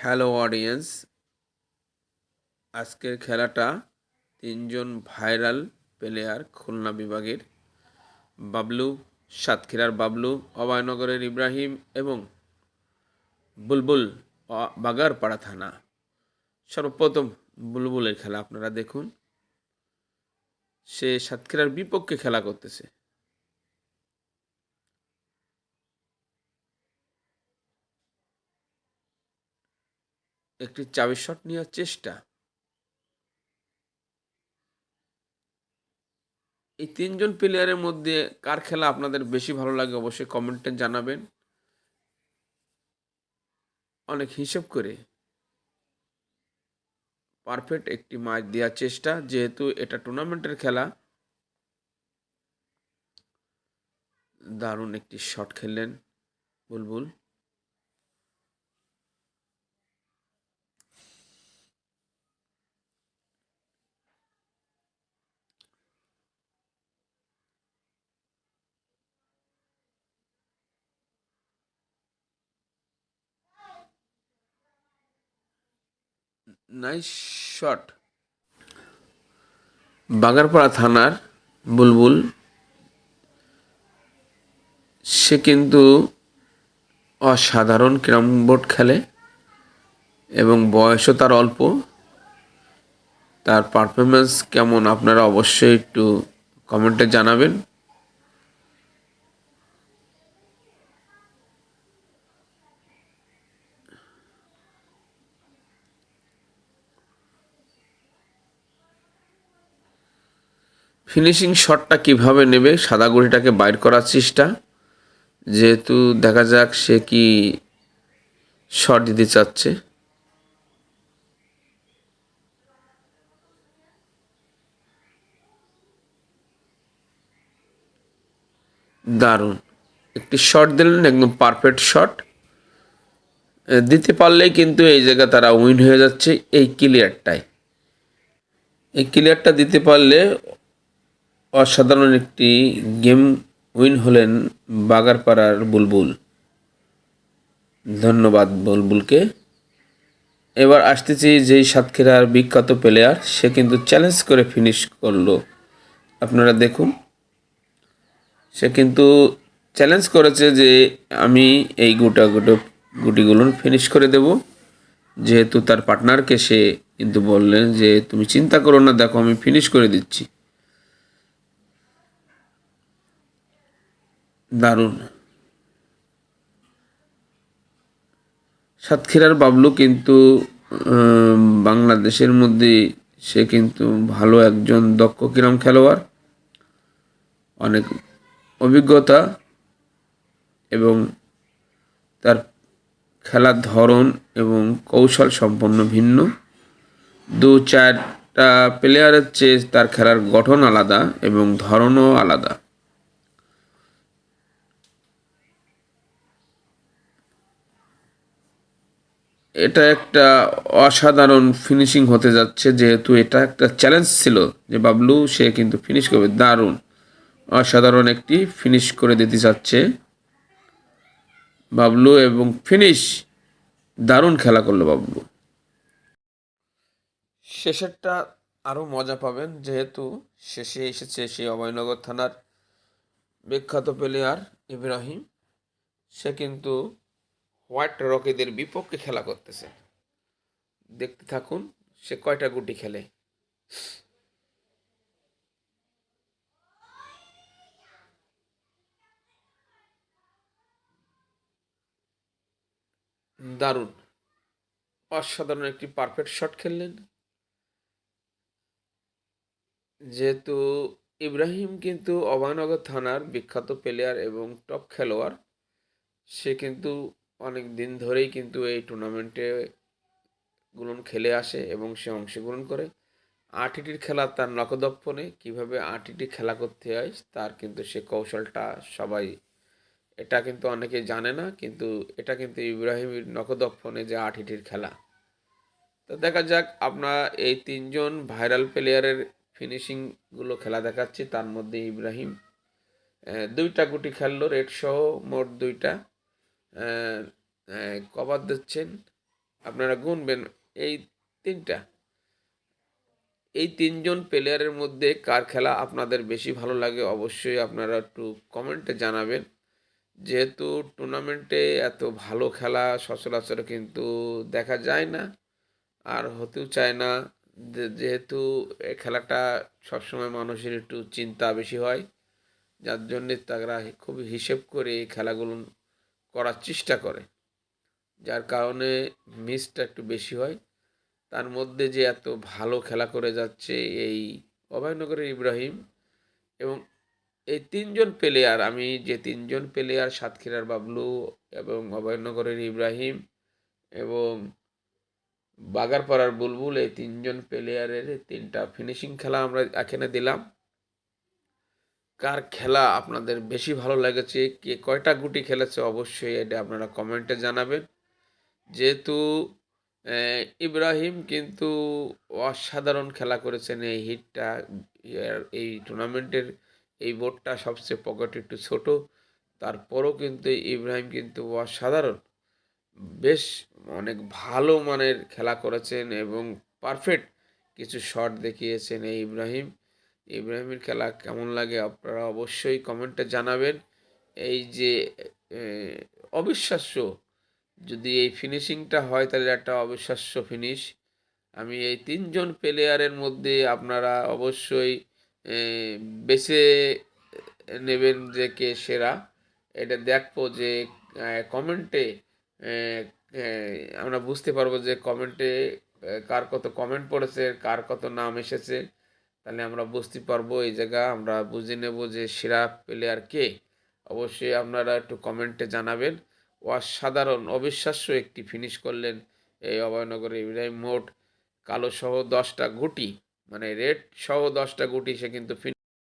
Hello audience. আজকের খেলাটা তিনজন ভাইরাল প্লেয়ার খুলনা বিভাগের। বাবলু, সাতক্ষীরার বাবলু, অভয়নগরের ইব্রাহিম এবং বুলবুল বাগারপাড়া থানা। সর্বপ্রথম বুলবুলের খেলা আপনারা দেখুন। সে সাতক্ষীরার বিপক্ষে খেলা করতেছে। একটি চাবি শট নেওয়ার চেষ্টা। এই তিনজন প্লেয়ারের মধ্যে কার খেলা আপনাদের বেশি ভালো লাগে অবশ্যই কমেন্টে জানাবেন। অনেক হিসেব করে পারফেক্ট একটি ম্যাচ দেওয়ার চেষ্টা, যেহেতু এটা টুর্নামেন্টের খেলা। দারুণ একটি শট খেললেন বুলবুল। নাইস শট বাগারপাড়া থানার বুলবুল, সে কিন্তু অসাধারণ ক্যারাম বোর্ড খেলে এবং বয়সও তার অল্প। তার পারফরমেন্স কেমন আপনারা অবশ্যই একটু কমেন্টে জানাবেন। ফিনিশিং শটটা কীভাবে নেবে? সাদা গুড়িটাকে বাইর করার চেষ্টা। যেহেতু দেখা যাক সে কি শট দিতে চাচ্ছে। দারুণ। একটি শট দিলেন, একদম পারফেক্ট শট। দিতে পারলেই কিন্তু এই জায়গা তারা উইন হয়ে যাচ্ছে এই ক্লিয়ারটাই এই ক্লিয়ারটা দিতে পারলে অসাধারণ একটি গেম উইন হলেন বাগারপাড়ার বুলবুল। ধন্যবাদ বুলবুলকে। এবার আসতেছি যেই সাতক্ষীরার বিখ্যাত প্লেয়ার সে কিন্তু চ্যালেঞ্জ করে ফিনিশ করল। আপনারা দেখুন, সে কিন্তু চ্যালেঞ্জ করেছে যে আমি এই গোটা গোটা গুটিগুলো ফিনিশ করে দেব। যেহেতু তার পার্টনারকে সে কিন্তু বললেন যে, তুমি চিন্তা করো না, দেখো আমি ফিনিশ করে দিচ্ছি। দারুণ। সাতক্ষীরার বাবলু কিন্তু বাংলাদেশের মধ্যে সে কিন্তু ভালো একজন দক্ষ কিরম খেলোয়াড়। অনেক অভিজ্ঞতা এবং তার খেলার ধরন এবং কৌশল সম্পন্ন ভিন্ন। দু চারটা প্লেয়ারের চেয়ে তার খেলার গঠন আলাদা এবং ধরনও আলাদা। এটা একটা অসাধারণ ফিনিশিং হতে যাচ্ছে, যেহেতু এটা একটা চ্যালেঞ্জ ছিল যে বাবলু, সে কিন্তু ফিনিশ করবে। দারুণ। অসাধারণ একটি ফিনিশ করে দিতে চাচ্ছে বাবলু এবং ফিনিশ দারুণ খেলা করল বাবলু। শেষেরটা আরও মজা পাবেন, যেহেতু শেষে এসেছে সেই অভয়নগর থানার বিখ্যাত প্লেয়ার ইব্রাহিম। সে কিন্তু হোয়াইট রকেদের বিপক্ষে খেলা করতেছে। দেখতে থাকুন, সে কয়টা গুটি খেলে। দারুণ। অসাধারণ একটি পারফেক্ট শট খেললেন। যেহেতু ইব্রাহিম কিন্তু অভয়নগর থানার বিখ্যাত প্লেয়ার এবং টপ খেলোয়াড়, সে কিন্তু অনেক দিন ধরেই কিন্তু এই টুর্নামেন্টে গুলন খেলে আসে এবং সে অংশগ্রহণ করে। আটিটির খেলা তার নকদপ্পনে কীভাবে আটিটি খেলা করতে হয় তার কিন্তু সে কৌশলটা সবাই, এটা কিন্তু অনেকে জানে না, কিন্তু এটা কিন্তু ইব্রাহিমের নকদপ্পনে যে আটিটির খেলা। তো দেখা যাক আপনার এই তিনজন ভাইরাল প্লেয়ারের ফিনিশিংগুলো খেলা দেখাচ্ছি, তার মধ্যে ইব্রাহিম দুইটা গুটি খেললো রেড সহ মোট দুইটা। কভার দিচ্ছেন। আপনারা গুনবেন। এই তিনটা। এই তিনজন প্লেয়ারের মধ্যে কার খেলা আপনাদের বেশি ভালো লাগে অবশ্যই আপনারা একটু কমেন্টে জানাবেন। যেহেতু টুর্নামেন্টে এত ভালো খেলা সচরাচর কিন্তু দেখা যায় না আর হতেও চায় না। যেহেতু খেলাটা সবসময় মানুষের একটু চিন্তা বেশি হয়, যার জন্যে তারা খুব হিসেব করে এই খেলাগুলো করার চেষ্টা করে। যার কারণে মিসটা একটু বেশি হয়। তার মধ্যে যে এত ভালো খেলা করে যাচ্ছে এই অভয়নগরের ইব্রাহিম এবং এই তিনজন প্লেয়ার আমি যে তিনজন প্লেয়ার সাতক্ষীরার বাবলু এবং অভয়নগরের ইব্রাহিম এবং বাগারপাড়ার বুলবুল, এই তিনজন প্লেয়ারের তিনটা ফিনিশিং খেলা আমরা এখানে দিলাম। কার খেলা আপনাদের বেশি ভালো লেগেছে, কে কয়টা গুটি খেলেছে অবশ্যই এটা আপনারা কমেন্টে জানাবেন। যেহেতু ইব্রাহিম কিন্তু অসাধারণ খেলা করেছেন এই হিটটা এই টুর্নামেন্টের এই বোর্ডটা সবচেয়ে পকেট একটু ছোট, তারপরও কিন্তু ইব্রাহিম কিন্তু অসাধারণ। বেশ অনেক ভালো মানের খেলা করেছেন এবং পারফেক্ট কিছু শট দেখিয়েছেন এই ইব্রাহিম। ইব্রাহিমের খেলা কেমন লাগে আপনারা অবশ্যই কমেন্টে জানাবেন। এই যে অবিশ্বাস্য যদি এই ফিনিশিংটা হয় তাহলে একটা অবিশ্বাস্য ফিনিশ আমি এই তিনজন প্লেয়ারের মধ্যে আপনারা অবশ্যই বেছে নেবেন যে কে সেরা। এটা দেখব যে কমেন্টে আমরা বুঝতে পারব যে কমেন্টে কার কত কমেন্ট পড়েছে, কার কত নাম এসেছে। তাহলে আমরা বুঝতে পারব, এই জায়গা আমরা বুঝে নেব যে সেরা প্লেয়ার কে। অবশ্যই আপনারা একটু কমেন্টে জানাবেন। অসাধারণ, অবিশ্বাস্য একটি ফিনিশ করলেন এই অভয়নগরের ইব্রাহিম মোট কালো সহ দশটা গুটি মানে রেড সহ দশটা গুটি সে কিন্তু